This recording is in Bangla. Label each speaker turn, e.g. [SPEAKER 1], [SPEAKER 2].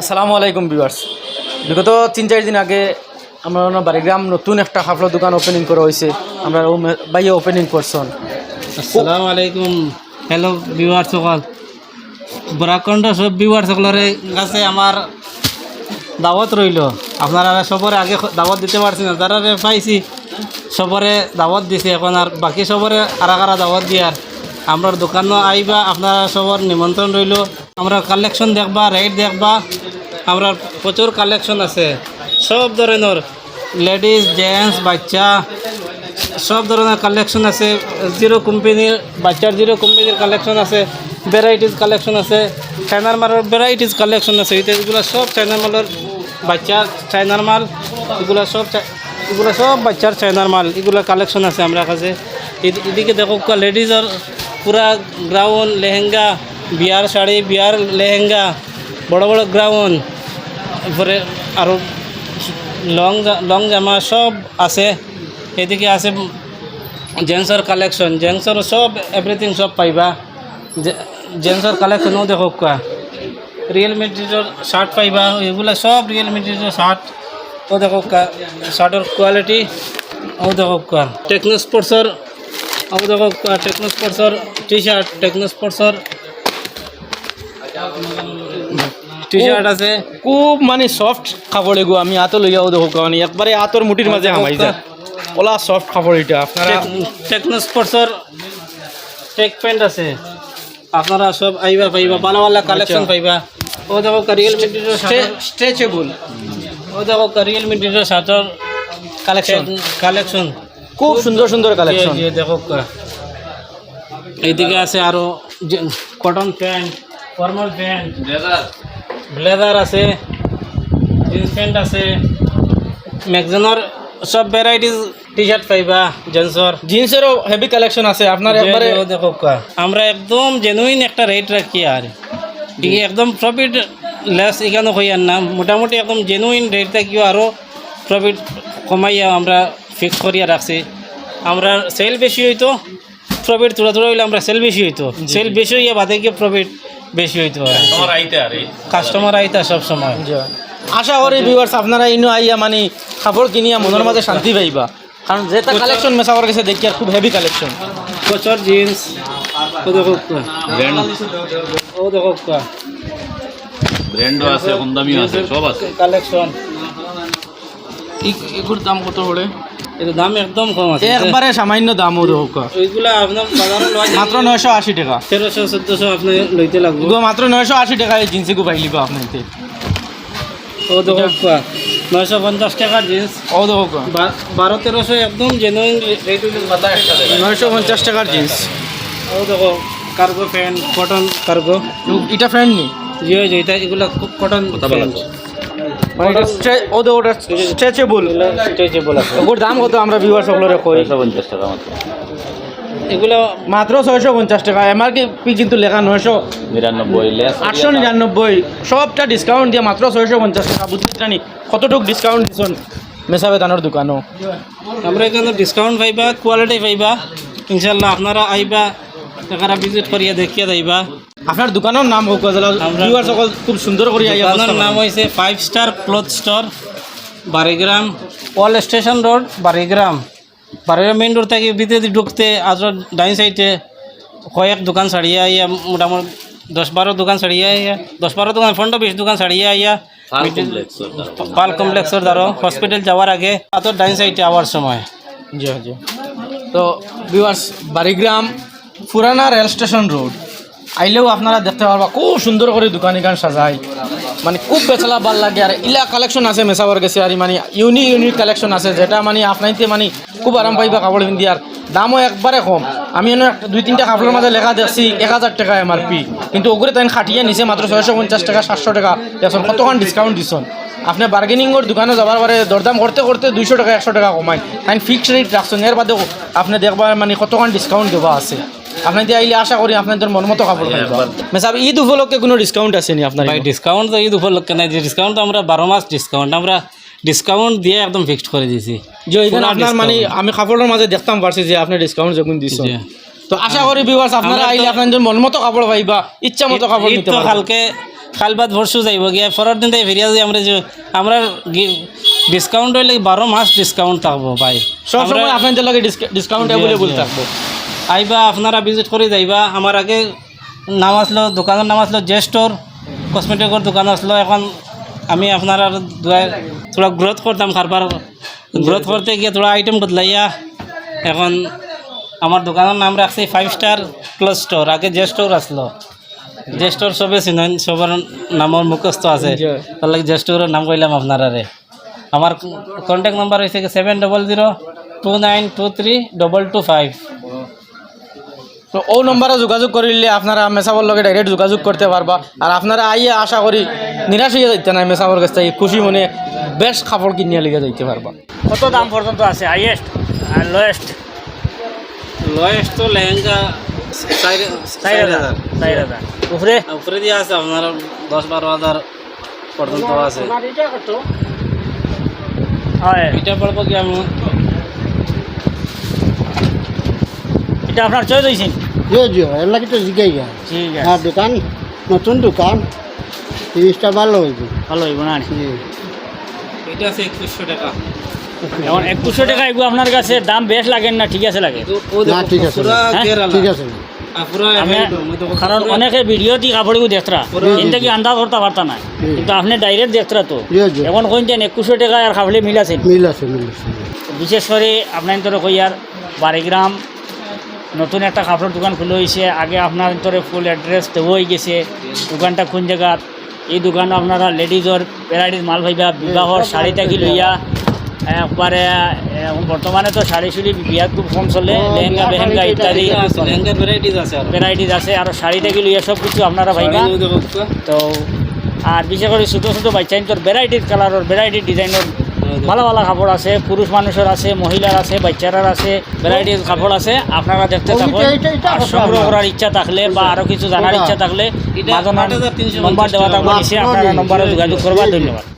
[SPEAKER 1] আসসালামু আলাইকুম ভিউয়ার্স। বিগত তিন চার দিন আগে আমরা বাড়িগ্রাম নতুন একটা কাপড়ের দোকান ওপেনিং করা হয়েছে। আমরা ভাইয়া ওপেনিং করছেন।
[SPEAKER 2] আসসালামু আলাইকুম। হ্যালো ভিউয়ার সকল। বরাকণ্ড সব ভিউয়ার সকলের কাছে আমার দাওয়াত রইল। আপনারা সবরে আগে দাওয়াত দিতে পারছি না। যারা পাইছি, সবরে দাওয়াত দিছে। এখন আর বাকি সবরে আরা কারা দাওয়াত দিয়ার আমরা দোকানও আইবা। আপনারা সবর নিমন্ত্রণ রইল। আমরা কালেকশন দেখবা রেট দেখবা। আমরা প্রচুর কালেকশন আছে। সব ধরনের লেডিস জেন্টস বাচ্চা, সব ধরনের কালেকশন আছে। জিরো কোম্পানির বাচ্চার জিরো কোম্পানির কালেকশন আছে। ভ্যারাইটিস কালেকশন আছে। চাইনার মালের ভ্যারাইটিস কালেকশন আছে। এগুলো সব চাইনার মালের বাচ্চার চাইনার মাল এগুলো সব এগুলো সব বাচ্চার চাইনার মাল এগুলো কালেকশন আছে আমরা কাছে। এদি- এদিকে দেখো লেডিজের পুরা গ্রাউন্ড লেহেঙ্গা, বিয়ার শাড়ি, বিয়ার লেহেঙ্গা, বড় বড় গ্রাউন্ড এরপরে আরও লং জা- লং জামা সব আছে। এদিকে আছে জেন্টসর কালেকশন জেন্টসর সব এভরিথিং সব পাইবা। জেন্টসর কালেকশনও দেখো কা রিয়েল মেটেরিয়াল শার্ট পাইবা এগুলো সব রিয়েল মেটেরিয়াল শার্ট ও দেখো কা শার্টের কোয়ালিটি ও দেখো কা টেকনো স্পোর্টসর ও দেখো কা টেকনো স্পোর্টসর টি শার্ট টেকনো স্পোর্টসর টি শার্ট আছে।
[SPEAKER 1] খুব মানে সফট কাপড় এগো আমি আতো লইয়াও দেখো কারণ একবারে আতর মুটির মাঝে হামাই যায় ওলা সফট কাপড় এটা আপনারা
[SPEAKER 2] টেকনো স্পোর্টসর টেক প্যান্ট আছে। আপনারা সব আইবা পাইবা ভালো ভালো কালেকশন পাইবা। ও দেখো রিয়েল মেটেরিয়াল
[SPEAKER 1] স্ট্রেচেবল
[SPEAKER 2] ও দেখো রিয়েল মেটেরিয়াল শার্টর
[SPEAKER 1] কালেকশন
[SPEAKER 2] কালেকশন
[SPEAKER 1] খুব সুন্দর সুন্দর কালেকশন
[SPEAKER 2] দেখো। এইদিকে আছে আরও cotton pant formal pant blazer আছে জিন্স প্যান্ট আছে ম্যাগজনের সব ভ্যারাইটিস টি শার্ট পাইবা জেন্সর
[SPEAKER 1] জিন্সেরও হেভি কালেকশন আছে আপনার একবারে
[SPEAKER 2] যে- যে দেখো কা। আমরা একদম জেনুইন একটা রেট রাখি আর। ঠিক একদম প্রফিট লেস এখানে হই আর না মোটামুটি একদম জেনুইন রেট থাকিও আরও প্রফিট কমাইয়া আমরা ফিক্স করিয়া রাখছি। আমরা সেল বেশি হইতো প্রফিট থোড়া থোড়া হইলে আমরা সেল বেশি হইতো। সেল বেশি হইয়া বাদে গিয়ে প্রফিট বেশি হইতে হইতো কাস্টমার আইতা সব সময়
[SPEAKER 1] আশা করি ভিউয়ার্স আপনারা ইনো আইয়া মানে কাপড় কিনিয়া মনের মাঝে শান্তি পাইবা। কারণ যেটা কালেকশন মেসাবার কাছে দেখি আর খুব হেভি কালেকশন
[SPEAKER 2] কোচর জিন্স ও দেখো। ও দেখো।
[SPEAKER 3] ব্র্যান্ডও আছে কম দামিও আছে সব আছে।
[SPEAKER 2] কালেকশন
[SPEAKER 1] এগুলোর দাম কত পড়ে
[SPEAKER 2] এর দাম একদম কম আছে।
[SPEAKER 1] একবারে সামান্য দাম ওর হোক।
[SPEAKER 2] ওইগুলা আপনার বাজারে যায়
[SPEAKER 1] মাত্র নয়শো আশি টাকা।
[SPEAKER 2] তেরোশো চোদ্দশো আপনি লইতে লাগবে।
[SPEAKER 1] এগুলো মাত্র নয়শো আশি টাকা এই জিন্সে গু পাইলিব আপনাকে।
[SPEAKER 2] ও দেখো কোয়া নয়শো পঞ্চাশ টাকার জিন্স।
[SPEAKER 1] ও দেখো
[SPEAKER 2] বা- বারো তেরোশো একদম জেনুইন রেট
[SPEAKER 1] নয়শো পঞ্চাশ টাকার জিন্স।
[SPEAKER 2] ও দেখো কার্গো প্যান্ট কটন কার্গো
[SPEAKER 1] এটা ফ্রেন্ড নি
[SPEAKER 2] জিও যেটা এগুলা খুব কটন প্যান্ট
[SPEAKER 1] মানে এটা স্ট্রে- ওটা স্ট্রেচেবল
[SPEAKER 2] স্ট্রেচেবল আছে।
[SPEAKER 1] ওগুলোর দাম কত আমরা ভিউয়ার সকলের কই
[SPEAKER 3] পঞ্চাশ টাকা মাত্র।
[SPEAKER 2] এগুলো
[SPEAKER 1] মাত্র ছয়শো পঞ্চাশ টাকা। এমআরপি কিন্তু লেখা নয়শো?
[SPEAKER 3] নিরানব্বই
[SPEAKER 1] আটশো নিরানব্বই। সবটা ডিসকাউন্ট দিয়ে মাত্র ছয়শো পঞ্চাশ টাকা। জানি কতটুক ডিসকাউন্ট দিছন মেসা বেতানোর দোকানও?
[SPEAKER 2] আমরা এখানে ডিসকাউন্ট পাইবা কোয়ালিটি পাইবা। ইনশাল্লাহ আপনারা আইবা ভিজিট করিয়া দেখিয়া যাইবা।
[SPEAKER 1] আপনার দোকানের নাম হোক ভিউয়ার সকল খুব সুন্দর করে
[SPEAKER 2] দোকানের নাম হয়েছে five star cloth store Barigram old station road Barigram Barigram main road থেকে ভিতরে ঢুকতে আজ ডাইন সাইডে কয়েক দোকান ছাড়িয়ে আইয়া মোটামুটি দশ বারো দোকান ছাড়িয়ে আইয়া দশ বারো দোকান পনেরো বিশ দোকান ছাড়িয়ে আইয়া পাল কমপ্লেক্সের দ্বারা হসপিটাল যাওয়ার আগে আতো ডাইন সাইডে আওয়ার সময়।
[SPEAKER 1] জি জি। তো ভিউয়ার্স বারিগ্রাম পুরানা রেল স্টেশন রোড আইলেও আপনারা দেখতে পারবা, খুব সুন্দর করে দোকান এখান সাজায়। মানে খুব বেচলা ভালো লাগে। আর ইলা কালেকশন আছে মেসাবার গেছে আর মানে ইউনিক ইউনিক কালেকশন আছে, যেটা মানে আপনাইতে মানে খুব আরাম পাইবা কাপড় পিন্ধি। আর দামও একবারে কম। আমি এনে দুই, তিনটা কাপড়ের মাঝে লেখা দেখছি, এক হাজার টাকা এম আর পি কিন্তু ওগুলো তাই খাটিয়ে নিছে মাত্র ছয়শো পঞ্চাশ টাকা, সাতশো টাকা। দেখুন কতক্ষণ ডিসকাউন্ট দিছন। আপনি বার্গেনিংয়ের দোকানে যাবার পরে দরদাম করতে করতে দুইশো টাকা, একশো টাকা কমায়। তাই ফিক্সড রেট রাখছেন। এর বাদেও আপনি দেখবার মানে কতক্ষণ ডিসকাউন্ট দেওয়া আছে। আপনি আইলে আশা করি আপনাদের মন মতো কাপড় পাইবা মেসাব ঈদ উপলক্ষে কোনো ডিসকাউন্ট আছে নি আপনার
[SPEAKER 2] ভাই ডিসকাউন্ট তো ঈদ উপলক্ষে নাই যে ডিসকাউন্ট আমরা বারো মাস ডিসকাউন্ট আমরা ডিসকাউন্ট দিয়ে একদম ফিক্সড করে দিয়েছি।
[SPEAKER 1] যে এখানে আপনার মানে আমি কাপড়ের মাঝে দেখতাম পারছি যে আপনি ডিসকাউন্ট যখন দিচ্ছেন তো আশা করি ভিউয়ার্স আপনারা আইলে আপনাদের মন মতো কাপড় পাইবা ইচ্ছা মতো কাপড় নিতে
[SPEAKER 2] তো
[SPEAKER 1] পারবেন।
[SPEAKER 2] কালকে কাল বাদ ভরসু যাইব গিয়া পরের দিন ফিরিয়া যাই আমরা যে আমরা ডিসকাউন্ট হইলে বারো মাস ডিসকাউন্ট থাকব ভাই।
[SPEAKER 1] সব সময় আপনাদের লাগে ডিসকাউন্ট অ্যাভেলেবল থাকব।
[SPEAKER 2] আইবা আপনারা ভিজিট করে যাইবা। আমার আগে নাম আসলো দোকানের নাম আসলো জে স্টোর কসমেটিকের দোকান আসলো। এখন আমি আপনার থোড়া গ্রোথ করতাম খারবার গ্রোথ করতে গিয়ে থোড়া আইটেম বদলাইয়া এখন আমার দোকানের নাম রাখছি ফাইভ স্টার ক্লোজ স্টোর আগে জে স্টোর আসলো। জে স্টোর সবে চিনেন সবার নামের মুখস্থ আছে। তার লাগে জে স্টোরের নাম কইলাম আপনারারে। আমার কন্ট্যাক্ট নাম্বার হয়েছে seven double zero two nine two three double two five
[SPEAKER 1] তো ও নম্বরে যোগাযোগ করিলে আপনারা মেসাবর লগে ডাইরেক্ট যোগাযোগ করতে পারবা। আর আপনারা আইয়ে আশা করি নিরাশ হয়ে যাইতে না মেসাবর কাছ থেকে খুশি মনে বেস্ট কাপড় কিনিয়ে লিগে যাইতে পারবা।
[SPEAKER 4] কত দাম পর্যন্ত আছে? হাইয়েস্ট আর লোয়েস্ট
[SPEAKER 2] লোয়েস্ট তো লেহেঙ্গা চার
[SPEAKER 4] চার হাজার। চার হাজার। উপরে?
[SPEAKER 2] উপরে দিয়ে আছে আপনার দশ বারো হাজার পর্যন্ত আছে।
[SPEAKER 4] হয়।
[SPEAKER 2] এটা পড়ব কি আমি?
[SPEAKER 4] এটা আপনার চয়েস হয়েছে
[SPEAKER 5] জিও জিও এলাকি তো জিগাই গা
[SPEAKER 4] ঠিক আছে
[SPEAKER 5] হ্যাঁ দোকান নতুন দোকান জিনিসটা ভালো হয়েছে
[SPEAKER 4] ভালো হইব না
[SPEAKER 5] জি
[SPEAKER 2] এটা আছে একুশশো টাকা।
[SPEAKER 4] এখন একুশশো টাকা এগুলো আপনার কাছে দাম বেশ লাগেন না? ঠিক আছে লাগে?
[SPEAKER 5] না, ঠিক আছে।
[SPEAKER 2] পুরা?
[SPEAKER 5] ঠিক আছে
[SPEAKER 2] আর
[SPEAKER 4] কারণ অনেকে ভিডিও দিয়ে কাপড়গুলো দেখতরা। কিন্তু কি আন্দাজ করতে পারতা না। কিন্তু আপনি ডাইরেক্ট দেখতরা তো। এখন কইতেন একুশশো টাকা আর কাপড়ে মিল আছে।
[SPEAKER 5] মিল আছে
[SPEAKER 4] বিশেষ করে আপনার তোর কইয়ার বারিগ্রাম নতুন একটা কাপড়ের দোকান খুলে হয়েছে আগে আপনার তোরে ফুল অ্যাড্রেস দেওয়া হয়ে গেছে। দোকানটা কোন জায়গাত এই দোকানে আপনারা লেডিজর ভ্যারাইটিস মাল পাইবা বিবাহর শাড়ি থাকি লইয়া। একবারে বর্তমানে তো শাড়ি শুড়ি বিয়াত খুব কম চলে লেহেঙ্গা বেহেঙ্গা ইত্যাদি। ভ্যারাইটিস আছে। আর। শাড়ি থাকি লইয়া সব কিছু আপনারা
[SPEAKER 2] পুরা।
[SPEAKER 4] তো আর বিশেষ করে ছোটো ছোটো বাচ্চা তোর ভ্যারাইটির কালারের ভ্যারাইটির ডিজাইনের ভালো ভালো কাপড় আছে পুরুষ মানুষের আছে মহিলার আছে বাচ্চারার আছে ভ্যারাইটিস কাপড় আছে আপনারা দেখতে থাকুন। আর সংগ্রহ করার ইচ্ছা থাকলে বা আরও কিছু জানার ইচ্ছা থাকলে
[SPEAKER 2] এটা
[SPEAKER 4] মাঝে
[SPEAKER 2] 8,350
[SPEAKER 4] নম্বর দেওয়া থাকবে আপনারা নম্বরে যোগাযোগ করবার ধন্যবাদ।